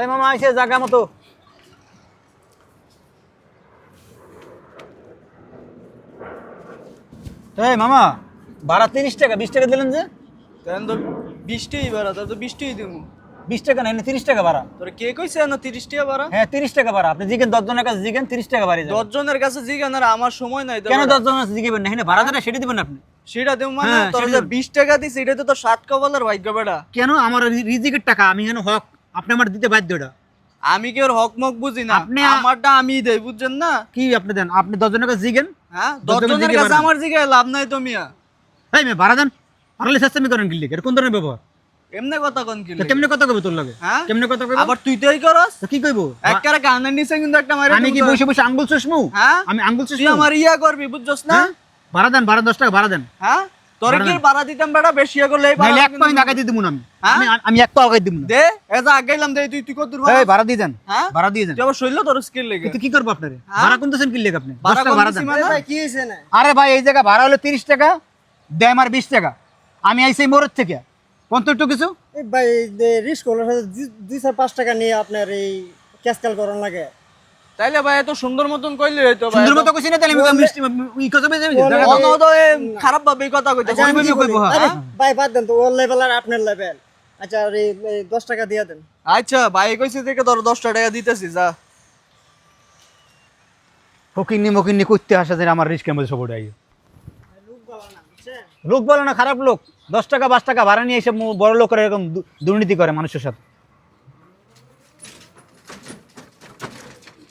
এই মামা আইসে জায়গা মতো। এই মামা ভাড়া তিরিশ টাকা বিশ টাকা দিলেন যে? তেন তো বিশটাই ভাড়া তোর তো বিশটাই দিব বিশ টাকা না তিরিশ টাকা ভাড়া। তোর কে কইছে না তিরিশ টাকা ভাড়া? হ্যাঁ তিরিশ টাকা ভাড়া। আপনি জিগেন দশজনের কাছে জিগেন তিরিশ টাকা বাড়ি যাবে দশজনের কাছে জিগান আর আমার সময় নাই। কেন ভাড়া। দশজনের কাছে জিগেবেন না? এখানে ভাড়া দেন সেটা দিবেন আপনি। সেটা দেব মানে হ্যাঁ, তোর। বিশ টাকা দিস এটা তো তোর ষাট কপালের ভাগ্য বেটা। কেন আমার রিজিকের টাকা? আমি এখানে হক আপনি আমার দিতে বাধ্য এটা। আমি কি ওর হক মক বুঝি না? আপনি আমারটা আমি দেই বুঝছেন না? কি আপনি দেন? আপনি দশজনের কাছে জিগেন। হ্যাঁ দশজনের কাছে আমার জিগায় লাভ নাই তো মিয়া। এই মেয়ে ভাড়া দেন। পারলে চেষ্টামি করেন কিনলে এটা কোন ধরনের ব্যবহার? এমনি কথা কোন কি কেমনে কথা কবে তোর লাগে? হ্যাঁ? কেমনে কথা কবে আবার তুই তোই করস। কি কইবো? একবারে কানের নিচে কিন্তু একটা মারে আমি কি বসে বসে আঙ্গুল চুষমু? হ্যাঁ? আমি আঙ্গুল তুই চুষমু? আমার ইয়া করবি বুঝছস না? হ্যাঁ? ভাড়া দেন ভাড়া দশ টাকা ভাড়া দেন। হ্যাঁ? তোর ভাড়া কি দেন। দিতাম বেটা? বেশি করলে এই এক পয়েন্ট আমি হ্যাঁ? আমি আমি এক পা আগে দিব দে এজা আগাইলাম দে তুই তুই কত দূর এই ভাড়া দিয়ে দেন হ্যাঁ? ভাড়া দিয়ে দেন তুই শৈল তোর স্কিল লেগে। কিন্তু কি করব আপনারে? হ্যাঁ? ভাড়া কোন দেন কি লেগে আপনি? ভাড়া টাকা কম ভাড়া দেন। মানে? কি হয়েছে না? আরে ভাই এই জায়গা ভাড়া হলো তিরিশ টাকা দেয় আমার বিশ টাকা। আমি আইসি মোড়ের থেকে। পঞ্চাশ টাকা কিছু? ভাই রিস্ক হলো দুই- চার পাঁচ টাকা নিয়ে আপনার এই ক্যাশকাল করার লাগে। তাইলে ভাই এত সুন্দর মতন কইলে হইতো ভাই সুন্দর মতো কইছি না তাহলে আমি মিষ্টি ই কথা বেজে বলে- অন তো খারাপ ভাবে এই কথা কইতে আচ্ছা, আমি কি কইবো, হ্যাঁ? ভাই বাদ দেন তো ওর লেভেল আর আপনার লেভেল আচ্ছা আর এই এই দশ টাকা দিয়ে দেন। আচ্ছা ভাই কইছে থেকে তোর 10 টাকা দিতেছি যা। ফকিন্নি মকিন্নি করতে আসা যায় আমার রিস্কের মধ্যে সব আই লোক বলে না খারাপ লোক। দশ টাকা পাঁচ টাকা ভাড়া নিয়ে এসে বড় লোকের এরকম দুর্নীতি করে মানুষের সাথে।